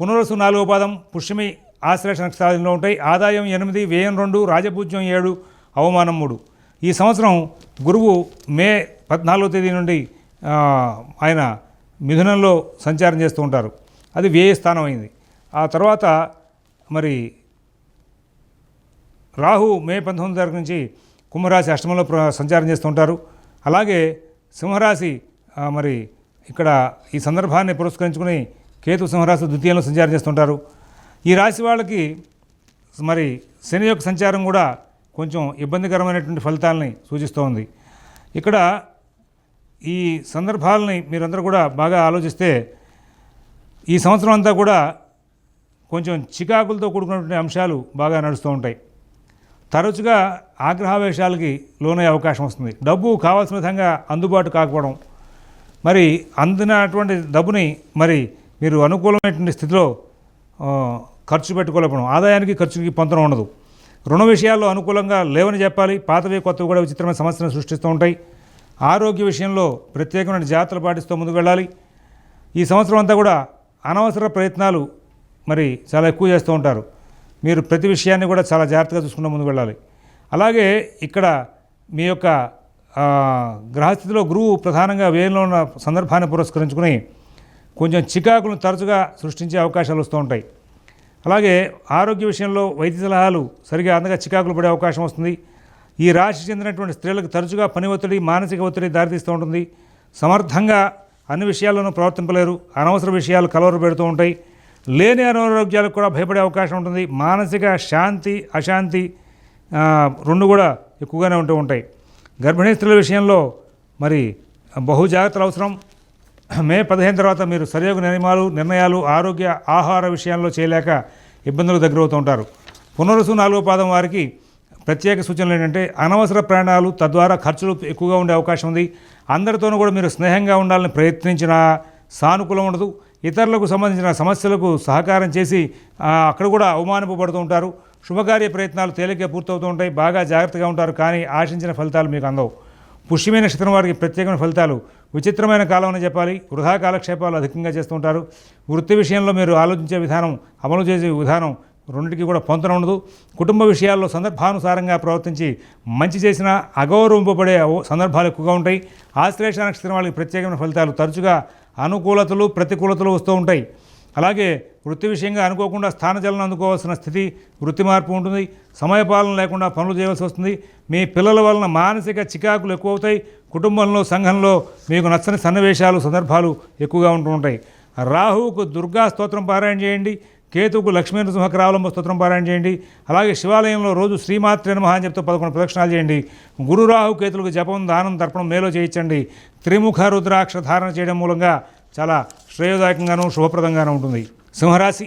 పునరుసు నాలుగో పాదం పుష్యమి ఆశ్లేష నక్షత్రాలలో ఉంటాయి. ఆదాయం ఎనిమిది వ్యయం రెండు రాజపూజ్యం ఏడు అవమానం మూడు. ఈ సంవత్సరం గురువు మే పద్నాలుగో తేదీ నుండి ఆయన మిథునంలో సంచారం చేస్తూ ఉంటారు. అది వ్యయ స్థానం అయింది. ఆ తర్వాత మరి రాహు మే పంతొమ్మిది తారీఖు నుంచి కుంభరాశి అష్టమంలో ప్ర- సంచారం చేస్తూ ఉంటారు. అలాగే సింహరాశి మరి ఇక్కడ ఈ సందర్భాన్ని పురస్కరించుకుని కేతు సింహరాశి ద్వితీయంలో సంచారం చేస్తుంటారు. ఈ రాశి వాళ్ళకి మరి శని యొక్క సంచారం కూడా కొంచెం ఇబ్బందికరమైనటువంటి ఫలితాలని సూచిస్తూ ఉంది ఇక్కడ ఈ సందర్భాలని మీరందరూ కూడా బాగా ఆలోచిస్తే ఈ సంవత్సరం అంతా కూడా కొంచెం చికాకులతో కూడుకున్నటువంటి అంశాలు బాగా నడుస్తూ ఉంటాయి. తరచుగా ఆగ్రహావేశాలకి లోనయ్యే అవకాశం వస్తుంది. డబ్బు కావాల్సిన విధంగా అందుబాటు కాకపోవడం మరి అందినటువంటి డబ్బుని మరి మీరు అనుకూలమైనటువంటి స్థితిలో ఖర్చు పెట్టుకోలేకపోవడం ఆదాయానికి ఖర్చుకి పొంతన ఉండదు. రుణ విషయాల్లో అనుకూలంగా లేవని చెప్పాలి. పాతవి కొత్తవి కూడా విచిత్రమైన సమస్యలను సృష్టిస్తూ ఉంటాయి. ఆరోగ్య విషయంలో ప్రత్యేకమైన జాగ్రత్తలు పాటిస్తూ ముందుకు వెళ్ళాలి. ఈ సంవత్సరం అంతా కూడా అనవసర ప్రయత్నాలు మరి చాలా ఎక్కువ చేస్తూ ఉంటారు. మీరు ప్రతి విషయాన్ని కూడా చాలా జాగ్రత్తగా చూసుకుంటూ ముందుకు వెళ్ళాలి. అలాగే ఇక్కడ మీ యొక్క గ్రహస్థితిలో గురువు ప్రధానంగా వ్యయంలో ఉన్న సందర్భాన్ని పురస్కరించుకుని కొంచెం చికాకులను తరచుగా సృష్టించే అవకాశాలు వస్తూ ఉంటాయి. అలాగే ఆరోగ్య విషయంలో వైద్య సలహాలు సరిగా అందగా చికాకులు పడే అవకాశం వస్తుంది. ఈ రాశి చెందినటువంటి స్త్రీలకు తరచుగా పని ఒత్తిడి మానసిక ఒత్తిడి దారితీస్తూ ఉంటుంది. సమర్థంగా అన్ని విషయాల్లోనూ ప్రవర్తింపలేరు. అనవసర విషయాలు కలవరు పెడుతూ ఉంటాయి. లేని అనారోగ్యాలకు కూడా భయపడే అవకాశం ఉంటుంది. మానసిక శాంతి అశాంతి రెండు కూడా ఎక్కువగానే ఉంటూ ఉంటాయి. గర్భిణీ స్త్రీల విషయంలో మరి బహు జాగ్రత్తలు అవసరం. మే పదిహేను తర్వాత మీరు సరియోగ నియమాలు నిర్ణయాలు ఆరోగ్య ఆహార విషయాల్లో చేయలేక ఇబ్బందులు దగ్గరవుతూ ఉంటారు. పునరుసు నాలుగో పాదం వారికి ప్రత్యేక సూచనలు ఏంటంటే అనవసర ప్రయాణాలు తద్వారా ఖర్చులు ఎక్కువగా ఉండే అవకాశం ఉంది. అందరితోనూ కూడా మీరు స్నేహంగా ఉండాలని ప్రయత్నించినా సానుకూలం ఉండదు. ఇతరులకు సంబంధించిన సమస్యలకు సహకారం చేసి అక్కడ కూడా అవమానింపబడుతూ ఉంటారు. శుభకార్య ప్రయత్నాలు తేలిగ్గా పూర్తవుతూ ఉంటాయి. బాగా జాగ్రత్తగా ఉంటారు. కానీ ఆశించిన ఫలితాలు మీకు అందవు. పుష్యమైన నక్షత్రం వారికి ప్రత్యేకమైన ఫలితాలు విచిత్రమైన కాలం అని చెప్పాలి. వృధా కాలక్షేపాలు అధికంగా చేస్తుంటారు. వృత్తి విషయంలో మీరు ఆలోచించే విధానం అమలు చేసే విధానం రెండింటికి కూడా పొంతన ఉండదు. కుటుంబ విషయాల్లో సందర్భానుసారంగా ప్రవర్తించి మంచి చేసినా అగౌరవింపబడే సందర్భాలు ఎక్కువగా ఉంటాయి. ఆశ్లేష నక్షత్రం వాళ్ళకి ప్రత్యేకమైన ఫలితాలు తరచుగా అనుకూలతలు ప్రతికూలతలు వస్తూ ఉంటాయి. అలాగే వృత్తి విషయంగా అనుకోకుండా స్థానజలం అందుకోవాల్సిన స్థితి వృత్తి మార్పు ఉంటుంది. సమయపాలన లేకుండా పనులు చేయవలసి వస్తుంది. మీ పిల్లల వలన మానసిక చికాకులు ఎక్కువ అవుతాయి కుటుంబంలో సంఘంలో మీకు నచ్చని సన్నివేశాలు సందర్భాలు ఎక్కువగా ఉంటూ ఉంటాయి. రాహువుకు దుర్గా స్తోత్రం పారాయణ చేయండి. కేతువుకు లక్ష్మీ నృసింహకరావలంబ స్తోత్రం పారాయణ చేయండి. అలాగే శివాలయంలో రోజు శ్రీమాత్రి నమహ అని చెప్తూ పదకొండు ప్రదక్షిణాలు చేయండి. గురు రాహు కేతులకు జపం దానం తర్పణం మేలో చేయించండి. త్రిముఖ రుద్రాక్ష ధారణ చేయడం మూలంగా చాలా శ్రేయోదాయకంగాను శుభప్రదంగాను ఉంటుంది. సింహరాశి